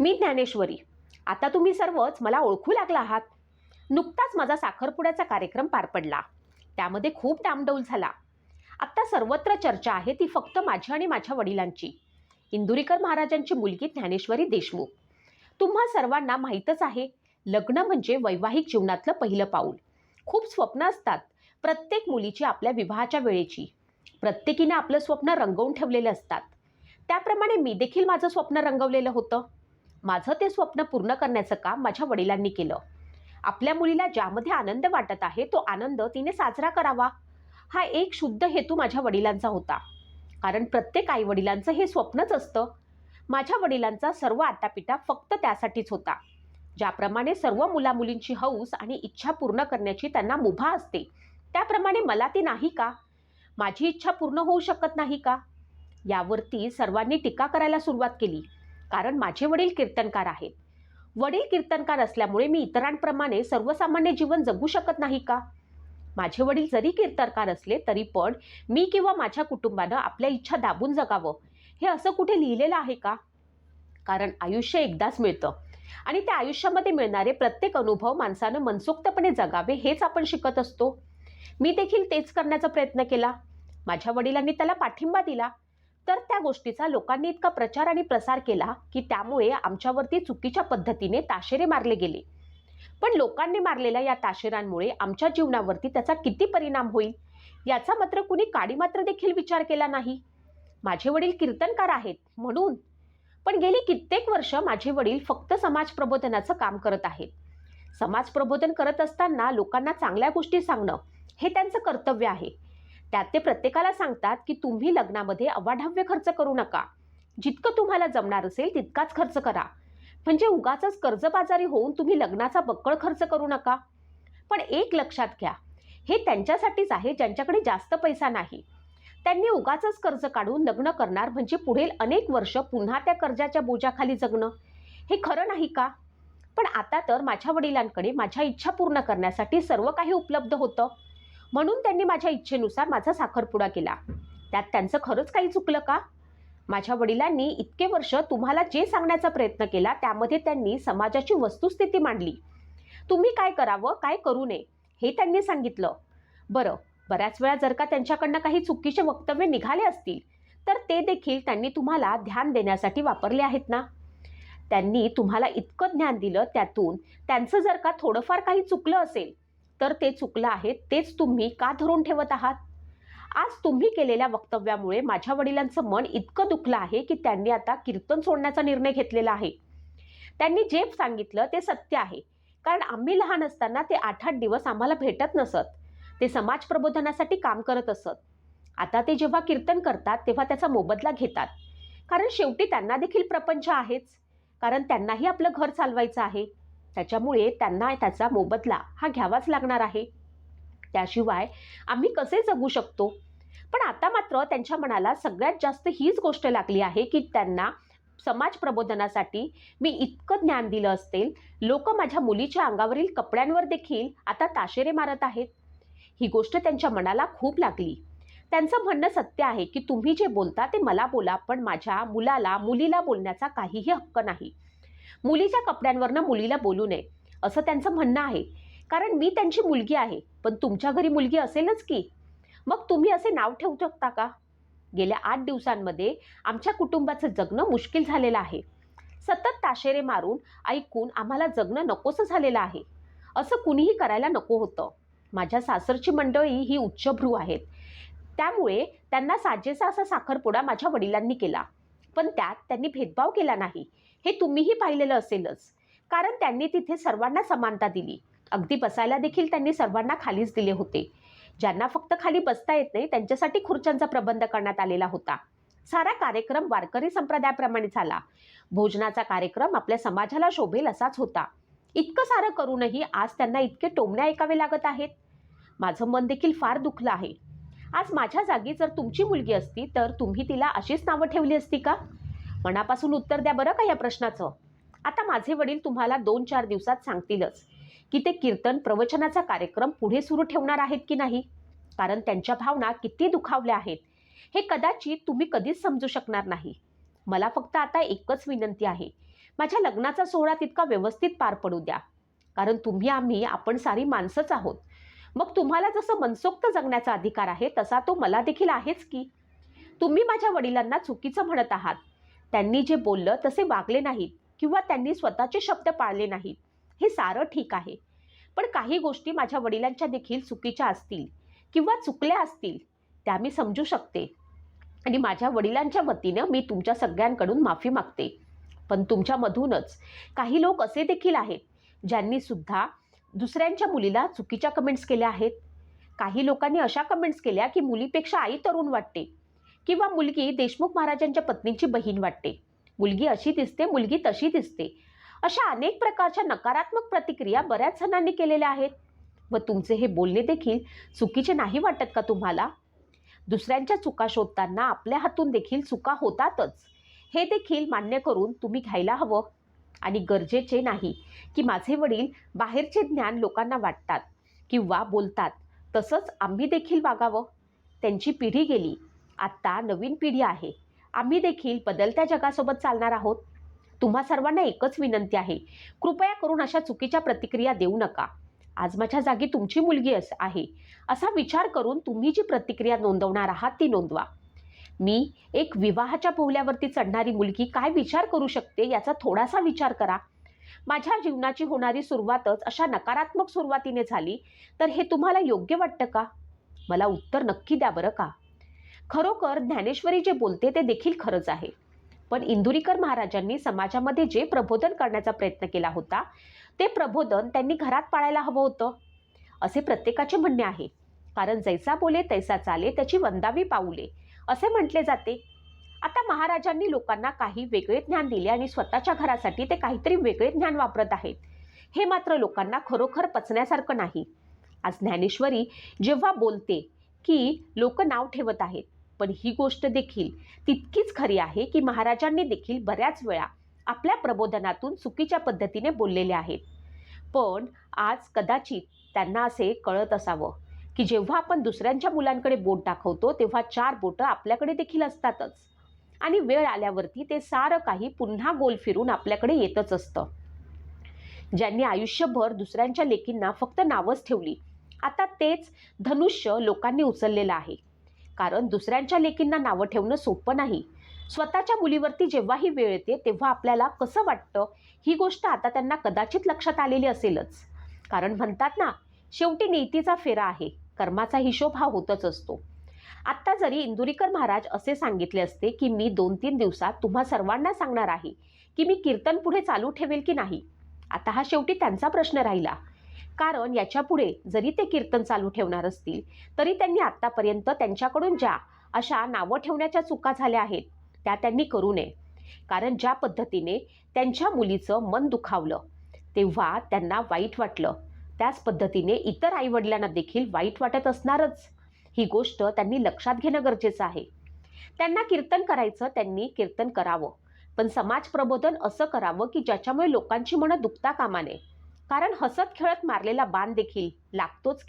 मी ज्ञानेश्वरी. आता तुम्ही सर्वच मला ओळखू लागला आहात. नुकताच माझा साखरपुड्याचा कार्यक्रम पार पडला. त्यामध्ये खूप डामडौल झाला. आत्ता सर्वत्र चर्चा आहे ती फक्त माझी आणि माझ्या वडिलांची. इंदुरीकर महाराजांची मुलगी ज्ञानेश्वरी देशमुख. तुम्हा सर्वांना माहीतच आहे लग्न म्हणजे वैवाहिक जीवनातलं पहिलं पाऊल. खूप स्वप्न असतात प्रत्येक मुलीची आपल्या विवाहाच्या वेळेची. प्रत्येकीने आपलं स्वप्न रंगवून ठेवलेलं असतात. त्याप्रमाणे मी देखील माझं स्वप्न रंगवलेलं होतं. माझं ते स्वप्न पूर्ण करण्याचं काम माझ्या वडिलांनी केलं. आपल्या मुलीला ज्यामध्ये आनंद वाटत आहे तो आनंद तिने साजरा करावा. हा एक शुद्ध हेतू माझ्या वडिलांचा होता. कारण प्रत्येक आई वडिलांचं हे स्वप्नच असतं. माझ्या वडिलांचा सर्व आटापिटा फक्त त्यासाठीच होता. ज्याप्रमाणे सर्व मुलामुलींची हौस आणि इच्छा पूर्ण करण्याची त्यांना मुभा असते त्याप्रमाणे मला ती नाही का? माझी इच्छा पूर्ण होऊ शकत नाही का? यावरती सर्वांनी टीका करायला सुरुवात केली. कारण माझे वडील कीर्तनकार आहेत. वडील कीर्तनकार असल्यामुळे मी इतरांप्रमाणे सर्वसामान्य जीवन जगू शकत नाही का? माझे वडील जरी कीर्तनकार असले तरी पण मी किंवा माझ्या कुटुंबानं आपल्या इच्छा दाबून जगावं. हे असं कुठे लिहिलेलं आहे का? कारण आयुष्य एकदाच मिळतं. आणि त्या आयुष्यामध्ये मिळणारे प्रत्येक अनुभव माणसानं मनसोक्तपणे जगावे हेच आपण शिकत असतो. मी देखील तेच करण्याचा प्रयत्न केला. माझ्या वडिलांनी त्याला पाठिंबा दिला. तर त्या गोष्टीचा लोकांनी इतका प्रचार आणि प्रसार केला की त्यामुळे आमच्यावरती चुकीच्या पद्धतीने ताशेरे मारले गेले. पण लोकांनी मारलेल्या या ताशेरांमुळे आमच्या जीवनावरती त्याचा किती परिणाम होईल? याचा मात्र कुणी काडी मात्र देखील विचार केला नाही. माझे वडील कीर्तनकार आहेत म्हणून. पण गेली कित्येक वर्ष माझे वडील फक्त समाज प्रबोधनाचं काम करत आहेत. समाज प्रबोधन करत असताना लोकांना चांगल्या गोष्टी सांगणं हे त्यांचं कर्तव्य आहे. त्यात ते प्रत्येकाला सांगतात की तुम्ही लग्नामध्ये अवाढव्य खर्च करू नका. जितकं तुम्हाला जमणार असेल तितकाच खर्च करा. म्हणजे उगाच कर्जबाजारी होऊन तुम्ही लग्नाचा बक्कळ खर्च करू नका. पण एक लक्षात घ्या हे त्यांच्यासाठीच आहे ज्यांच्याकडे जास्त पैसा नाही. त्यांनी उगाच कर्ज काढून लग्न करणार म्हणजे पुढील अनेक वर्ष पुन्हा त्या कर्जाच्या बोजाखाली जगणं. हे खरं नाही का? पण आता तर माझ्या वडिलांकडे माझ्या इच्छा पूर्ण करण्यासाठी सर्व काही उपलब्ध होतं. म्हणून त्यांनी माझ्या इच्छेनुसार माझा साखरपुडा केला. त्यात त्यांचं खरंच काही चुकलं का? माझ्या वडिलांनी इतके वर्ष तुम्हाला जे सांगण्याचा प्रयत्न केला त्यामध्ये त्यांनी समाजाची वस्तुस्थिती मांडली. तुम्ही काय करावं काय करू नये हे त्यांनी सांगितलं. बरं बऱ्याच वेळा जर का त्यांच्याकडनं काही चुकीचे वक्तव्य निघाले असतील तर ते देखील त्यांनी तुम्हाला ध्यान देण्यासाठी वापरले आहेत ना? त्यांनी तुम्हाला इतकं ज्ञान दिलं त्यातून त्यांचं जर का थोडंफार काही चुकलं असेल तर ते चुकलं आहे तेच तुम्ही का धरून ठेवत आहात? आज तुम्ही केलेल्या वक्तव्यामुळे माझ्या वडिलांचं मन इतकं दुखलं आहे की त्यांनी आता कीर्तन सोडण्याचा निर्णय घेतलेला आहे. त्यांनी जे सांगितलं ते सत्य आहे. कारण आम्ही लहान असताना ते आठ आठ दिवस आम्हाला भेटत नसत. ते समाज प्रबोधनासाठी काम करत असत. आता ते जेव्हा कीर्तन करतात तेव्हा त्याचा मोबदला घेतात. कारण शेवटी त्यांना देखील प्रपंच आहेच. कारण त्यांनाही आपलं घर चालवायचं आहे. त्याच्यामुळे त्यांना त्याचा मोबदला हा घ्यावाच लागणार आहे. त्याशिवाय आम्ही कसे जगू शकतो? पण आता मात्र त्यांच्या मनाला सगळ्यात जास्त हीच गोष्ट लागली आहे की त्यांना समाज प्रबोधनासाठी मी इतकं ज्ञान दिलं असेल लोक माझ्या मुलीच्या अंगावरील कपड्यांवर देखील आता ताशेरे मारत आहेत. ही गोष्ट त्यांच्या मनाला खूप लागली. त्यांचं म्हणणं सत्य आहे की तुम्ही जे बोलता ते मला बोला पण माझ्या मुलाला मुलीला बोलण्याचा काहीही हक्क नाही. मुलीच्या कपड्यांवरनं मुलीला बोलू नये असं त्यांचं म्हणणं आहे. कारण मी त्यांची मुलगी आहे पण तुमच्या घरी मुलगी असेलच की? मग तुम्ही असे नाव ठेवू शकता का? गेल्या आठ दिवसांमध्ये आमच्या कुटुंबाचं जगणं मुश्किल झालेलं आहे. सतत ताशेरे मारून ऐकून आम्हाला जगणं नकोसं झालेलं आहे. असं कुणीही करायला नको होतं. माझ्या सासरची मंडळी ही उच्चभ्रू आहेत. त्यामुळे त्यांना साजेसा असा साखरपुडा माझ्या वडिलांनी केला. पण त्यात त्यांनी भेदभाव केला नाही. हे तुम्हीही पाहिलेलं असेलच. कारण त्यांनी तिथे सर्वांना समानता दिली. अगदी बसायला देखील त्यांनी सर्वांना खालीच दिले होते. ज्यांना फक्त खाली बसता येत नाही त्यांच्यासाठी खुर्च्यांचा प्रबंध करण्यात आलेला होता. सारा कार्यक्रम वारकरी संप्रदायाप्रमाणे झाला. भोजनाचा कार्यक्रम आपल्या समाजाला शोभेल असाच होता. इतकं सारं करूनही आज त्यांना इतके टोमण्या ऐकावे लागत आहेत. माझं मन देखील फार दुखलं आहे. आज माझ्या जागी जर तुमची मुलगी असती तर तुम्ही तिला अशीच नावं ठेवली असती का? मनापासून उत्तर द्या बरं का या प्रश्नाचं? आता माझे वडील तुम्हाला दोन चार दिवसात सांगतीलच की ते कीर्तन प्रवचनाचा कार्यक्रम पुढे सुरू ठेवणार आहेत की नाही? कारण त्यांच्या भावना किती दुखावल्या आहेत. हे कदाचित तुम्ही कधीच समजू शकणार नाही. मला फक्त आता एकच विनंती आहे. माझ्या लग्नाचा सोहळा तितका व्यवस्थित पार पडू द्या. कारण तुम्ही आम्ही आपण सारी माणसंच आहोत. मग तुम्हाला जसं मनसोक्त जगण्याचा अधिकार आहे तसा तो मला देखील आहेच की? तुम्ही माझ्या वडिलांना चुकीचं म्हणत आहात. त्यांनी जे बोललं तसे वागले नाहीत किंवा त्यांनी स्वतःचे शब्द पाळले नाहीत. हे सारं ठीक आहे. पण काही गोष्टी माझ्या वडिलांच्या देखील चुकीच्या असतील किंवा चुकल्या असतील त्या मी समजू शकते. आणि माझ्या वडिलांच्या वतीनं मी तुमच्या सगळ्यांकडून माफी मागते. पण तुमच्यामधूनच काही लोक असे देखील आहेत ज्यांनी सुद्धा दुसऱ्यांच्या मुलीला चुकीच्या कमेंट्स केल्या आहेत. काही लोकांनी अशा कमेंट्स केल्या की मुलीपेक्षा आई तरुण वाटते. किंवा मुलगी देशमुख महाराजांच्या पत्नीची बहीण वाटते. मुलगी अशी दिसते मुलगी तशी दिसते. अशा अनेक प्रकारच्या नकारात्मक प्रतिक्रिया बऱ्याच जणांनी केलेल्या आहेत. व तुमचे हे बोलणे देखील चुकीचे नाही वाटत का तुम्हाला? दुसऱ्यांच्या चुका शोधताना आपल्या हातून देखील चुका होतातच. हे देखील मान्य करून तुम्ही घ्यायला हवं. आणि गरजेचे नाही की माझे वडील बाहेरचे ज्ञान लोकांना वाटतात किंवा बोलतात. तसंच आम्ही देखील वागावं. त्यांची पिढी गेली. आत्ता नवीन पिढी आहे. आम्ही देखील बदलत्या जगासोबत चालणार आहोत. तुम्हा सर्वांना एकच विनंती आहे. कृपया करून अशा चुकीच्या प्रतिक्रिया देऊ नका. आज माझ्या जागी तुमची मुलगी अस आहे. असा विचार करून तुम्ही जी प्रतिक्रिया नोंदवणार आहात ती नोंदवा. मी एक विवाहाच्या पोहल्यावरती चढणारी मुलगी काय विचार करू शकते याचा थोडासा विचार करा. माझ्या जीवनाची होणारी सुरुवातच अशा नकारात्मक सुरुवातीने झाली. तर हे तुम्हाला योग्य वाटतं का? मला उत्तर नक्की द्या बरं का? खरोखर ज्ञानेश्वरी जे बोलते ते देखील खरंच आहे. पण इंदुरीकर महाराजांनी समाजामध्ये जे प्रबोधन करण्याचा प्रयत्न केला होता ते प्रबोधन त्यांनी घरात पाळायला हवं होतं. असे प्रत्येकाचे म्हणणे आहे. कारण जैसा बोले तैसा चाले त्याची वंदावी पाऊले असे म्हटले जाते. आता महाराजांनी लोकांना काही वेगळे ज्ञान दिले आणि स्वतःच्या घरासाठी ते काहीतरी वेगळे ज्ञान वापरत आहेत. हे मात्र लोकांना खरोखर पचण्यासारखं नाही. आज ज्ञानेश्वरी जेव्हा बोलते की लोक नाव ठेवत आहेत पण ही गोष्ट देखील तितकीच खरी आहे की महाराजांनी देखील बऱ्याच वेळा आपल्या प्रबोधनातून चुकीच्या पद्धतीने बोललेले आहेत. पण आज कदाचित त्यांना असे कळत असावं की जेव्हा आपण दुसऱ्यांच्या मुलांकडे बोट दाखवतो तेव्हा चार बोटं आपल्याकडे देखील असतातच. आणि वेळ आल्यावरती ते सारं काही पुन्हा गोल फिरून आपल्याकडे येतच असतं. ज्यांनी आयुष्यभर दुसऱ्यांच्या लेकींना फक्त नावच ठेवली आता तेच धनुष्य लोकांनी उचललेलं आहे. कारण दुसऱ्यांच्या लेकींना नावं ठेवणं सोपं नाही. स्वतःच्या मुलीवरती जेव्हा ही वेळ येते तेव्हा आपल्याला कसं वाटतं? ही गोष्ट आता त्यांना कदाचित लक्षात आलेली असेलच. कारण म्हणतात ना शेवटी नीतीचा फेरा आहे कर्माचा हिशोब हा होतच असतो. आत्ता जरी इंदुरीकर महाराज असे सांगितले असते की मी दोन तीन दिवसात तुम्हा सर्वांना सांगणार आहे की मी कीर्तन पुढे चालू ठेवेल की नाही? आता हा शेवटी त्यांचा प्रश्न राहिला. कारण याच्यापुढे जरी ते कीर्तन चालू ठेवणार असतील तरी त्यांनी आत्तापर्यंत त्यांच्याकडून ज्या अशा नावं ठेवण्याच्या चुका झाल्या आहेत त्या त्यांनी करू नये. कारण ज्या पद्धतीने त्यांच्या मुलीचं मन दुखावलं तेव्हा त्यांना वाईट वाटलं. त्याच पद्धतीने इतर आईवडिलांना देखील वाईट वाटत असणारच. ही गोष्ट त्यांनी लक्षात घेणं गरजेचं आहे. त्यांना कीर्तन करायचं त्यांनी कीर्तन करावं. पण समाज प्रबोधन असं करावं की ज्याच्यामुळे लोकांची मनं दुखता कामा नये. कारण हसत खेळत मारलेला बाण देखील लागतोच की